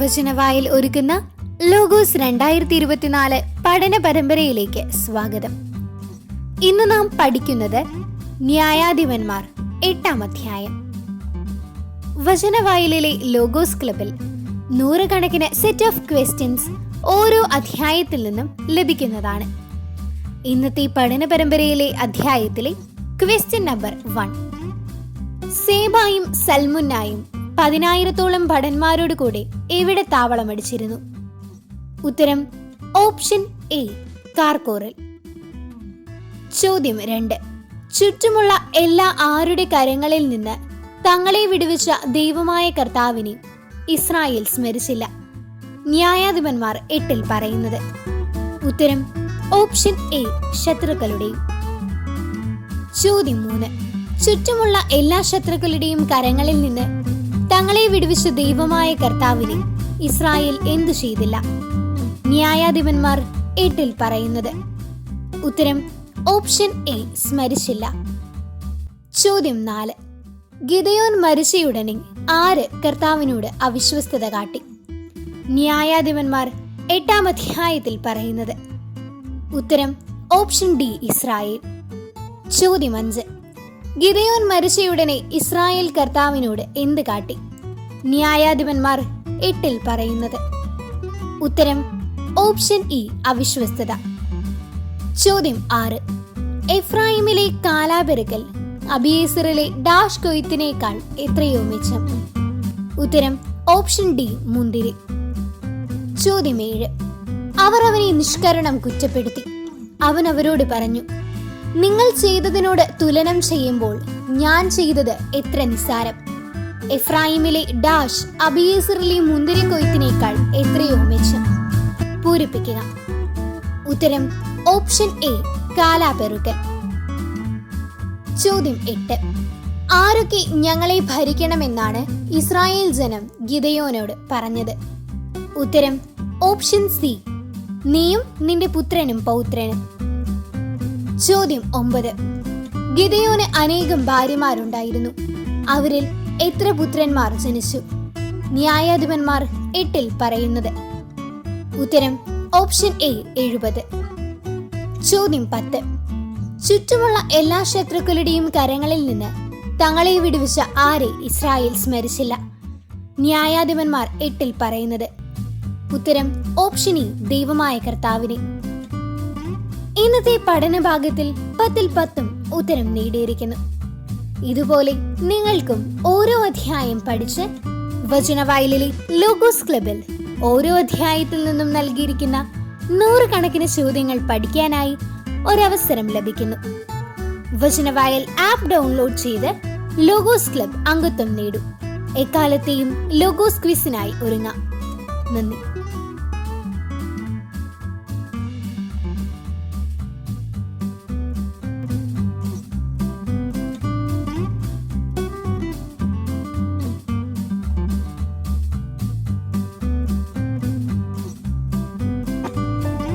വചനവായിൽ ഒരുക്കുന്ന ലോഗോസ് രണ്ടായിരത്തി ഇരുപത്തിനാല് പഠന പരമ്പരയിലേക്ക് സ്വാഗതം. ഇന്ന് നാം പഠിക്കുന്നത് ന്യായാധിപന്മാർ എട്ടാം അധ്യായം. വചനവായലിലെ ലോഗോസ് ക്ലബിൽ നൂറുകണക്കിന് സെറ്റ് ഓഫ് ക്വസ്റ്റ്യൻസ് ഓരോ അധ്യായത്തിൽ നിന്നും ലഭിക്കുന്നതാണ്. ഇന്നത്തെ പഠന പരമ്പരയിലെ അധ്യായത്തിലെ ക്വസ്റ്റ്യൻ നമ്പർ വൺ സേബായും സൽമുന്നായും പതിനായിരത്തോളം ഭടന്മാരോട് കൂടെ എവിടെ താവളമടിച്ചിരുന്നു ഉത്തരം ഓപ്ഷൻ എ കാർക്കോറിൽ. ചോദ്യം രണ്ട്. ചുറ്റുമുള്ള എല്ലാ ആരുടെ കരങ്ങളിൽ നിന്ന് തങ്ങളെ വിടുവിച്ച ദൈവമായ കർത്താവിനെ ഇസ്രായേൽ സ്മരിച്ചില്ല? ന്യായാധിപന്മാർ എട്ടിൽ പറയുന്നത്. ഉത്തരം ഓപ്ഷൻ എ ശത്രുക്കളുടെയും. ചോദ്യം മൂന്ന്. ചുറ്റുമുള്ള എല്ലാ ശത്രുക്കളുടെയും കരങ്ങളിൽ നിന്ന് തങ്ങളെ വിടുവിച്ച ദൈവമായ കർത്താവിനെ ഇസ്രായേൽ എന്തു ചെയ്തില്ല. ന്യായാധിപന്മാർ എട്ടിൽ പറയുന്നത് ഉത്തരം ഓപ്ഷൻ എ സ്മരിച്ചില്ല. ചോദ്യം നാല് ഗിതയോൻ മരിച്ചയുടനെ ആര് കർത്താവിനോട് അവിശ്വസ്തത കാട്ടി? ന്യായാധിപന്മാർ എട്ടാം അധ്യായത്തിൽ പറയുന്നത് ഉത്തരം ഓപ്ഷൻ ഡി ഇസ്രായേൽ. ചോദ്യം അഞ്ച് ഗിതയോൻ മരിച്ചയുടനെ ഇസ്രായേൽ കർത്താവിനോട് എന്ത് കാട്ടി? ന്യായാധിപന്മാർ എട്ടിൽ പറയുന്നത്. ഉത്തരം ഓപ്ഷൻ ഇ അവിശ്വസ്തത. ചോദ്യം ആറ്. എഫ്രായിമിലെ കാലാപെരുക്കൽ അബിയേസറിലെ ഡാഷ് കൊയ്ത്തിനേക്കാൾ എത്രയോ മെച്ചം? ഉത്തരം ഓപ്ഷൻ ഡി മുന്തിരി. ചോദ്യം ഏഴ്. അവർ അവനെ നിഷ്കരണം കുറ്റപ്പെടുത്തി. അവൻ അവരോട് പറഞ്ഞു നിങ്ങൾ ചെയ്തതിനോട് തുലനം ചെയ്യുമ്പോൾ ഞാൻ ചെയ്തത് എത്ര നിസ്സാരം. എഫ്രായിമിലെ ഡാഷ് അബിയേസറിലെ മുന്തിരി കൊയ്ത്തിനേക്കാൾ എത്രയോ മെച്ചം. പൂരിപ്പിക്കുക. ഉത്തരം ഓപ്ഷൻ എ കാലാപെറുക്കൽ. ചോദ്യം എട്ട്. ആരൊക്കെ ഞങ്ങളെ ഭരിക്കണമെന്നാണ് ഇസ്രായേൽ ജനം ഗിതയോനോട് പറഞ്ഞത്? ഉത്തരം ഓപ്ഷൻ സി നീയും നിന്റെ പുത്രനും പൗത്രനും. ചോദ്യം ഒമ്പത്. ഗിതയോന് അനേകം ഭാര്യമാരുണ്ടായിരുന്നു. അവരിൽ എത്ര പുത്രന്മാർ ജനിച്ചു? ന്യായാധിപന്മാർ എട്ടിൽ പറയുന്നത്. ഉത്തരം ഓപ്ഷൻ എ എഴുപത്. ചോദ്യം പത്ത്. ചുറ്റുമുള്ള എല്ലാ ശത്രുക്കളുടെയും കരങ്ങളിൽ നിന്ന് തങ്ങളെ വിടുവിച്ച ആരെ ഇസ്രായേൽ സ്മരിച്ചില്ല? ന്യായാധിപന്മാർ എട്ടിൽ പറയുന്നത്. ഉത്തരം ഓപ്ഷൻ ഇ ദൈവമായ കർത്താവിനെ. ഇന്നത്തെ പഠന ഭാഗത്തിൽ പത്തിൽ പത്തും ഉത്തരം നേടിയിരിക്കുന്നു. ഇതുപോലെ നിങ്ങൾക്കും ഓരോ അധ്യായം പഠിച്ച് വചനവായിലെ ലോഗോസ് ക്ലബിൽ ഓരോ അധ്യായത്തിൽ നിന്നും നൽകിയിരിക്കുന്ന നൂറുകണക്കിന് ചോദ്യങ്ങൾ പഠിക്കാനായി ഒരവസരം ലഭിക്കുന്നു. വചനവായൽ ആപ്പ് ഡൗൺലോഡ് ചെയ്ത് ലോഗോസ് ക്ലബ് അംഗത്വം നേടും. എക്കാലത്തെയും ലോഗോസ് ക്വിസിനായി ഒരുങ്ങാം. നന്ദി.